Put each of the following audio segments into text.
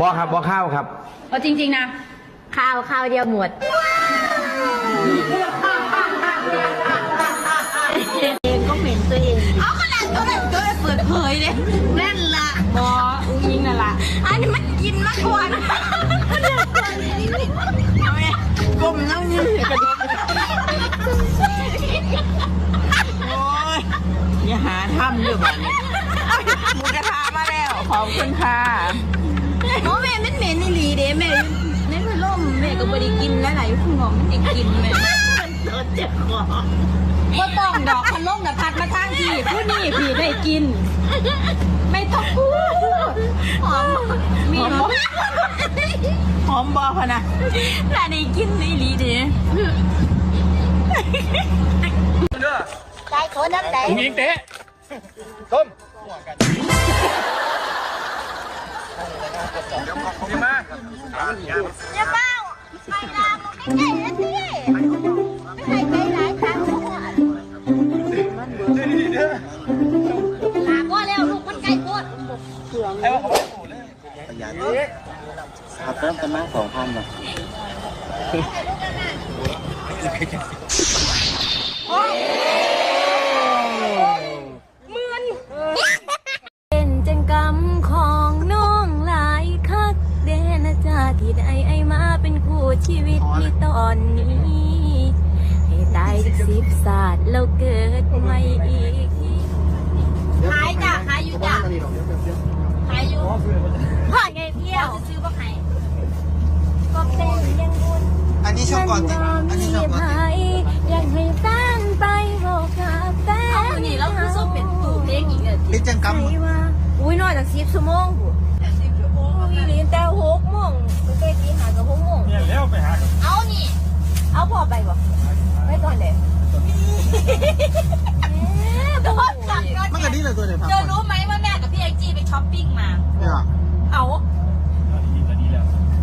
บอครับบอข้าวครับ เอาจริง ๆ นะ ข้าวข้าวเดียวหมด เองก็เหม็นตัวเองเอาขนาดตัวนั้นตัวเปิดเผยเลยนั่นล่ะบออุ้งยิงนั่นล่ะอันนี้มันกินมาก่อนเอาไงกลมแล้วยืนกระโดดโอ้ยอย่าหาทำด้วยบ้านนี้หมูกระทะมาแล้ว ขอบคุณค่ะ โอ้แม่มันเหม็นนี่หลีเด้แม่ในพัดลมแม่ก็ไม่ได้กินแล้วไหลคุณหมอมันได้กินแม่ก็บคอบ่ต้องดอกพันลมกับพัดมาทางที่ผู้นี่ผีได้กิน ไม่ต้องพูดหอมมีหอมหอมบอพะนะน่าได้กินนี่ลีเด้ใจโคนน้ำใจถุงยิงเตะต้ม ดีมากอย่าเป้าไปลามึงไม่ใช่แล้วสิไม่ใช่ไปหลายครั้งลาก็แล้วลูกมันไก่พูดครับเริ่มกันมาสองพันหรอ อ่อนนี้ ให้ตายสิบศาสตร์แล้วเกิดใหม่อีกขายจ้ะขายอยู่จ้ะขายอยู่พ่อไงเที่ยวจะซื้อบ่ขายก็เป็นยังบุญอันนี้ชอบก่อนติอันนี้ชอบก่อนติอยากให้แฟนไปบอกกับแฟนเอาอยู่นี่แล้วคือส้มเป็นตู่เพลงอีกเนี่ยเป็นจังกรรมใครว่าอุ้ยน้อยจากสิบชั่วโมงบุอีหลีแต่หกโมงไม่เคยตีหากับหกโมงเนี่ยแล้วไปหาเอานี่เอาพ่อไปบ่ไปตอนไหนก็สั่งก่อนมันก็ดีเลยตัวเนี่ยพักเธอรู้ไหมว่าแม่กับพี่ไอจีไปช้อปปิ้งมา เนี่ยเอา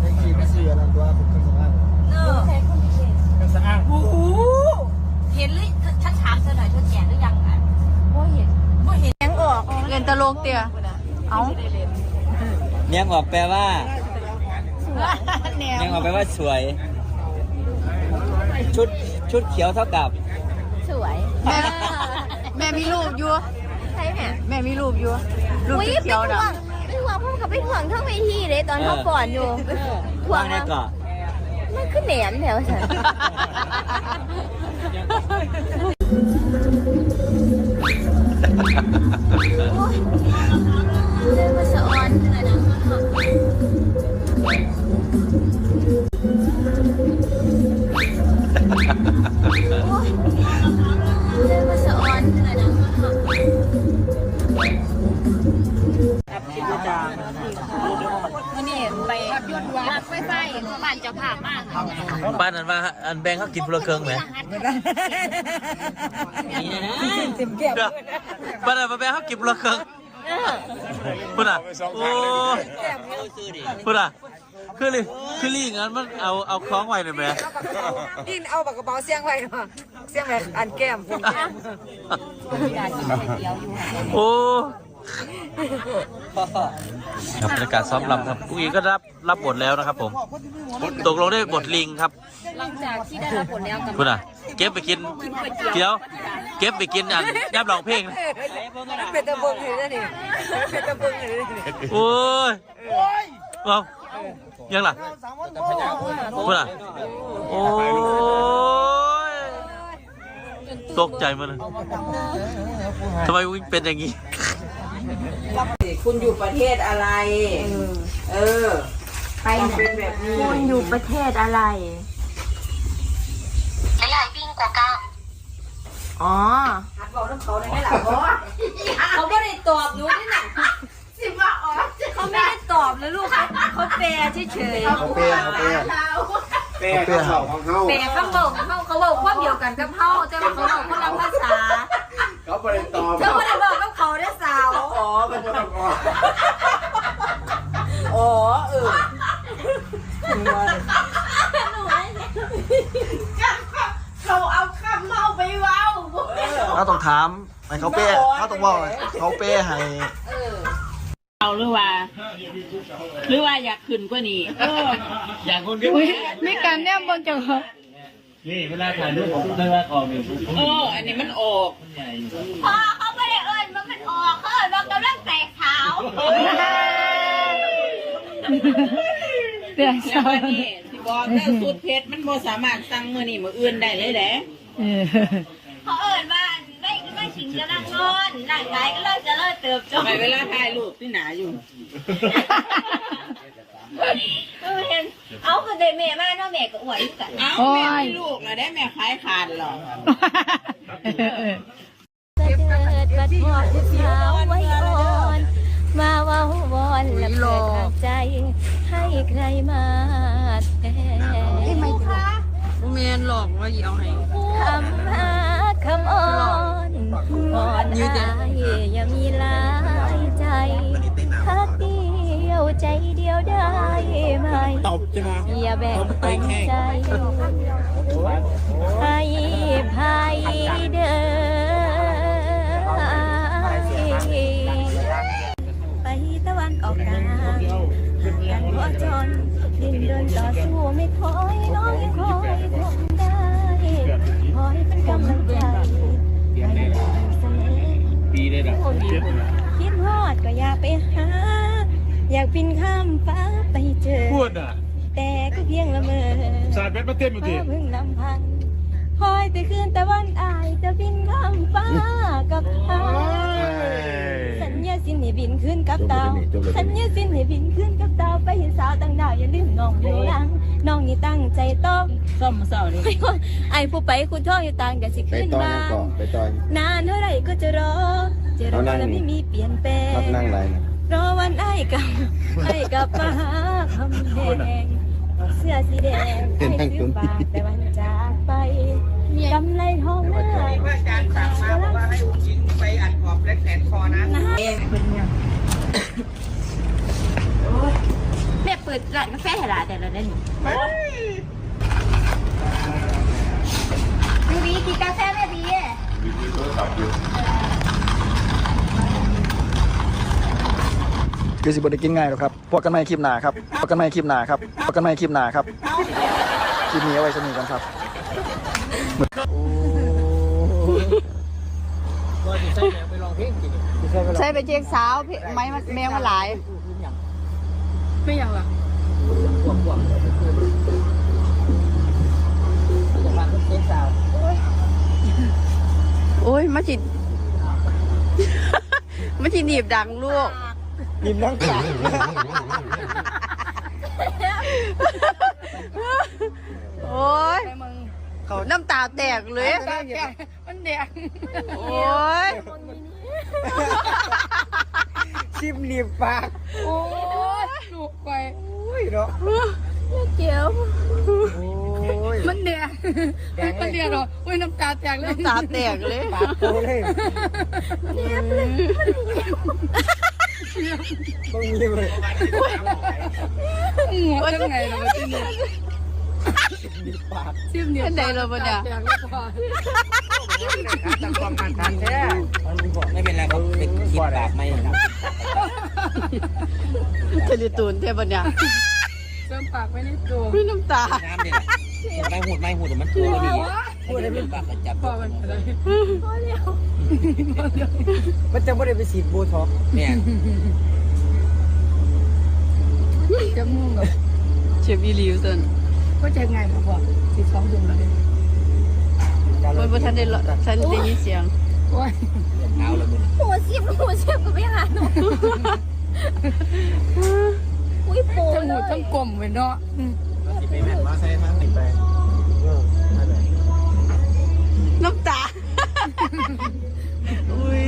ไอ้ขี่ไปซื้ออะไรตัวผมเครื่องสำอางเนอใช้คนพิเศษสะอ้างโอ้โหเห็นหรือฉันถามเธอหน่อยเธอแก่หรือยังอะบ่เห็นไม่เห็นยังออกเงินตะลงเตียเอาเนียงออกแปลว่าแนวเนียงออกแปลว่าสวย ชุดชุดเขียวเท่ากับสวยแม่แม่มีรูปอยู่ใช่ไหมแม่มีรูปอยู่รูปอุ้ยเขียวเป็นดห่วงเป็นห่วงพ่อกับเป็นห่วงทั้งเวทีเลยตอนเขาก่อนอยู่ห่วว่างงในเกาะมันขึ้นแหนมแถวฉันเดินมาสะออนขนาดนั้น บ้านนั้นว่าอันแบงเขากินพลเครื่องไหมบ้านนั้นมาแบงเขากินพลเครื่องพูดอะโอ้พูดอะคือลิคือลิงั้นมันเอาเอาคล้องไว้เลยไหมกินเอาปากกระเป๋าเสียงไว้เนาะเสียงไว้อันแก้มโอ้ ครับบรรยากาศซ้อมรำครับอุ้ยก็รับรับบทแล้วนะครับ ผม ตกลงได้บทลิงครับ หลังจากที่ได้รับบทแล้วกับพูดอะ เก็บไปกินเดี๋ยว เก็บไปกินอันย่ำร้องเพลงนะเป็นตะเบิงเลยนะนี่เป็นตะเบิงเลยนี่โอ้ยเอายังล่ะพูดอะโอ้ยตกใจมันเลยทำไมวิ่งเป็นอย่างนี้ คุณอยู่ประเทศอะไร เออ ไปไหนเป็นแบบนี้ คุณอยู่ประเทศอะไรอ๋อบอกน้ำเขาได้ไหมล่ะพ่อเขาไม่ได้ตอบหนูนี่น่ะสิว่าอ๋อเขาไม่ได้ตอบนะลูกเขาเขาแปลเฉยๆเขาเป้เขาเป้เป้เขาของเขาแปลเขาบอกเขาเขาบอกความเดียวกันกับเขาแต่ว่าเขาบอกคนละภาษา เขาไปตอบเธอไม่ได้บอกกับเขาได้สาว อ๋อเป็นคนตอบอ๋อเออเขาเอาคำเขาไปเว้าเขาต้องถามให้เขาเป้เขาต้องบอกเขาเป้ให้เอาหรือว่า หรือว่าอยากขึ้นกว่านี้เอออย่างคนเดียวมีการแนมบนจังนี่เวลาถ่ายรูปผมเวลาออกเนี่ยผมเอออันนี้มันออกใหญ่พอ เดือดแล้ววันนี้ที่บอกเรื่อสุดเพชรมันบ่สามารถสั่งมือนี่มืออื่นได้เลยแหละเขาเอิญว่าไม่ไม่ชิงกำลังนอนร่างกายก็เริ่มจะเริ่มเติบโตไปเวลาถ่ายรูปที่หนาอยู่ เออเห็นเอาคือเดเมมาเนาะแม่ก็อวดอยู่กันเอ้าแม่มีลูกนะได้แม่ขายขาดหรอเกิดบัดพอผู้สาวไว้อ่อน มาเว้าวอนและเปิดทางใจ ให้ใครมาแต่ไม่เมีนหลอกว่าเอาให้คำหาคำอ่อนอ่อนอายอย่ามีหลายใจทักเดียวใจเดียวได้ไหมตบใช่ไหมอย่าแบ่งปันใจ คิดฮอดก็อยากไปหา อยากบินข้ามฟ้าไปเจอ พูดอะแต่ก็เพียงละเมอสาดเบ็ดมาเต้นอยู่ดิฟ้าเพิ่งลำพันคอยแต่คืนแต่วันอายจะบินข้ามฟ้ากับเขาสัญญาสินให้บินขึ้นกับดาวสัญญาสินให้บินขึ้นกับดาวไปเห็นสาวต่างดาวอย่าลืมน้องอยู่หลังน้องนี่ตั้งใจต้องซ่อมเสานี่ไอ้ผู้ไปคุณท่องอยู่ต่างอย่าสิไปขึ้นต่อมายังก่อนไปต่อนานเท่าไหร่ก็จะรอ จะรอและไม่มีเปลี่ยนแปลงนั่งไรนะรอวันไอ้กลับไอ้กลับมาหาคำแดงเสื้อสีแดงให้ซื้อฝากแต่วันจากไปกำไรทองหน้าอาจารย์สั่งมาบอกว่าให้อุ้งชิงไปอัดขอบและแขนคอนะแม่เปิดร้านกาแฟให้หลานแต่ละเล่นดูดีกินกาแฟแม่ดี คือสิบได้กินง่ายหรอกครับพวกกันไม่คลิปหนาครับพวกกันไม่คลิปหนาครับพวกกันไม่คลิปหนาครับคลิปนี้เอาไว้สนิทกันครับใช่ไปเจ๊กสาวไม้แมวมาหลาย ไม่อยากหรอโอ้ยมาจิมาจิหนีบดังลูก ยิ้มนั่งขาโอ้ยน้ำตาแตกเลยมันแดงโอ้ยชิมหนีบปากโอ้ยลูกไปอุ้ยเนาะเจียวโอ้ยมันแดงมันแดงเหรออุ้ยน้ำตาแตกเลยน้ำตาแตกเลยปากโตเลย ต้องมีเลยหัวจังไงเราไม่ได้ชิมเนี่ยเป็นไงเราปะเนี่ยตั้งความกันทันแท้ไม่เป็นไรครับเป็นคิดแบบไม่ครับเทลิตูนเทปเนี่ยเติมปากไม่ได้ตัวไม่น้ำตาน้ำเด็ดไม่หูดไม่หูดมันตัวดี พูดได้เป็นปากจับพอมันอะไรมันจะไม่ได้ไปฉีดโบท็อกซ์เนี่ยจะมุ่งกับเชฟอีลิวสันก็จะไงครับพ่อสิบสองดุมแล้วเนี่ยวันวันทันได้ทันได้ยินเสียงโอ้ยเอาละมึงหัวเสียบหัวเสียบก็ไม่หาหนูอุ้ยโปทั้งหเลมูยทั้งกลมเว้ยเนาะไปแม่มาใส่มาติดไป น้ำตา อุ้ย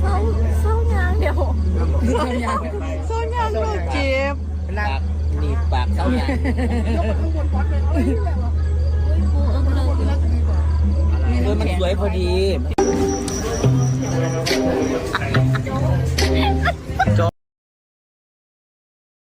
เศร้าเศร้างานเดี๋ยวโซนยางโดนเจ็บปากหนีบปากเขาเนี่ยมันสวยพอดี